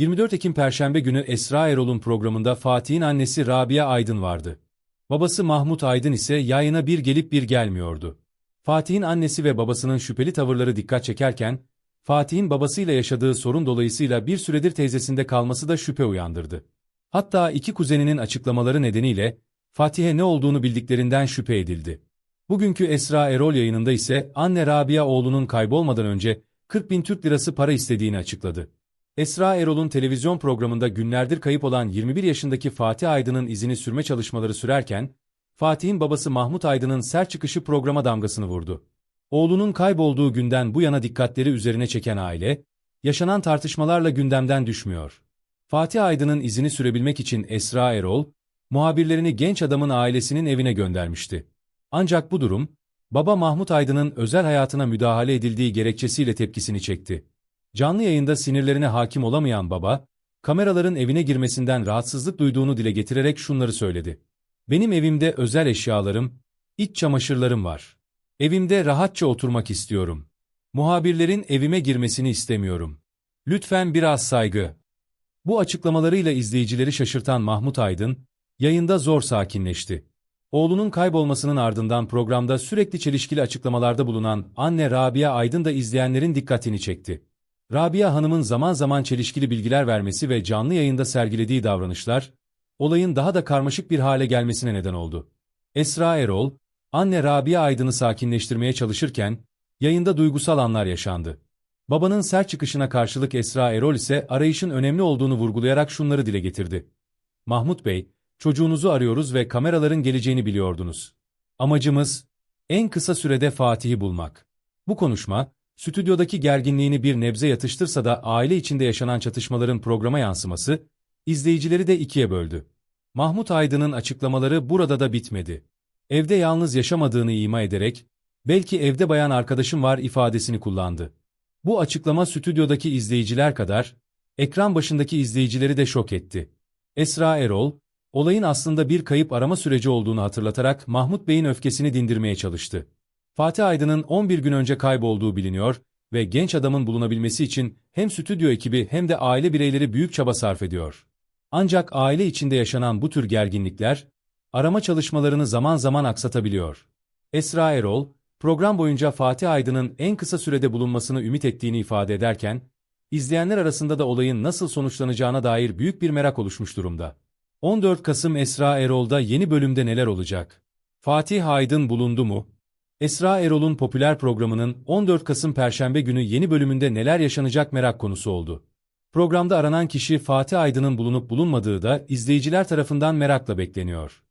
24 Ekim Perşembe günü Esra Erol'un programında Fatih'in annesi Rabia Aydın vardı. Babası Mahmut Aydın ise yayına bir gelip bir gelmiyordu. Fatih'in annesi ve babasının şüpheli tavırları dikkat çekerken, Fatih'in babasıyla yaşadığı sorun dolayısıyla bir süredir teyzesinde kalması da şüphe uyandırdı. Hatta iki kuzeninin açıklamaları nedeniyle Fatih'e ne olduğunu bildiklerinden şüphe edildi. Bugünkü Esra Erol yayınında ise anne Rabia oğlunun kaybolmadan önce 40 bin Türk lirası para istediğini açıkladı. Esra Erol'un televizyon programında günlerdir kayıp olan 21 yaşındaki Fatih Aydın'ın izini sürme çalışmaları sürerken, Fatih'in babası Mahmut Aydın'ın sert çıkışı programa damgasını vurdu. Oğlunun kaybolduğu günden bu yana dikkatleri üzerine çeken aile, yaşanan tartışmalarla gündemden düşmüyor. Fatih Aydın'ın izini sürebilmek için Esra Erol, muhabirlerini genç adamın ailesinin evine göndermişti. Ancak bu durum, baba Mahmut Aydın'ın özel hayatına müdahale edildiği gerekçesiyle tepkisini çekti. Canlı yayında sinirlerine hakim olamayan baba, kameraların evine girmesinden rahatsızlık duyduğunu dile getirerek şunları söyledi. Benim evimde özel eşyalarım, iç çamaşırlarım var. Evimde rahatça oturmak istiyorum. Muhabirlerin evime girmesini istemiyorum. Lütfen biraz saygı. Bu açıklamalarıyla izleyicileri şaşırtan Mahmut Aydın, yayında zor sakinleşti. Oğlunun kaybolmasının ardından programda sürekli çelişkili açıklamalarda bulunan anne Rabia Aydın da izleyenlerin dikkatini çekti. Rabia Hanım'ın zaman zaman çelişkili bilgiler vermesi ve canlı yayında sergilediği davranışlar, olayın daha da karmaşık bir hale gelmesine neden oldu. Esra Erol, anne Rabia Aydın'ı sakinleştirmeye çalışırken, yayında duygusal anlar yaşandı. Babanın sert çıkışına karşılık Esra Erol ise arayışın önemli olduğunu vurgulayarak şunları dile getirdi. Mahmut Bey, çocuğunuzu arıyoruz ve kameraların geleceğini biliyordunuz. Amacımız, en kısa sürede Fatih'i bulmak. Bu konuşma, stüdyodaki gerginliğini bir nebze yatıştırsa da aile içinde yaşanan çatışmaların programa yansıması, izleyicileri de ikiye böldü. Mahmut Aydın'ın açıklamaları burada da bitmedi. Evde yalnız yaşamadığını ima ederek, belki evde bayan arkadaşım var ifadesini kullandı. Bu açıklama stüdyodaki izleyiciler kadar, ekran başındaki izleyicileri de şok etti. Esra Erol, olayın aslında bir kayıp arama süreci olduğunu hatırlatarak Mahmut Bey'in öfkesini dindirmeye çalıştı. Fatih Aydın'ın 11 gün önce kaybolduğu biliniyor ve genç adamın bulunabilmesi için hem stüdyo ekibi hem de aile bireyleri büyük çaba sarf ediyor. Ancak aile içinde yaşanan bu tür gerginlikler, arama çalışmalarını zaman zaman aksatabiliyor. Esra Erol, program boyunca Fatih Aydın'ın en kısa sürede bulunmasını ümit ettiğini ifade ederken, izleyenler arasında da olayın nasıl sonuçlanacağına dair büyük bir merak oluşmuş durumda. 14 Kasım Esra Erol'da yeni bölümde neler olacak? Fatih Aydın bulundu mu? Esra Erol'un popüler programının 14 Kasım Perşembe günü yeni bölümünde neler yaşanacak merak konusu oldu. Programda aranan kişi Fatih Aydın'ın bulunup bulunmadığı da izleyiciler tarafından merakla bekleniyor.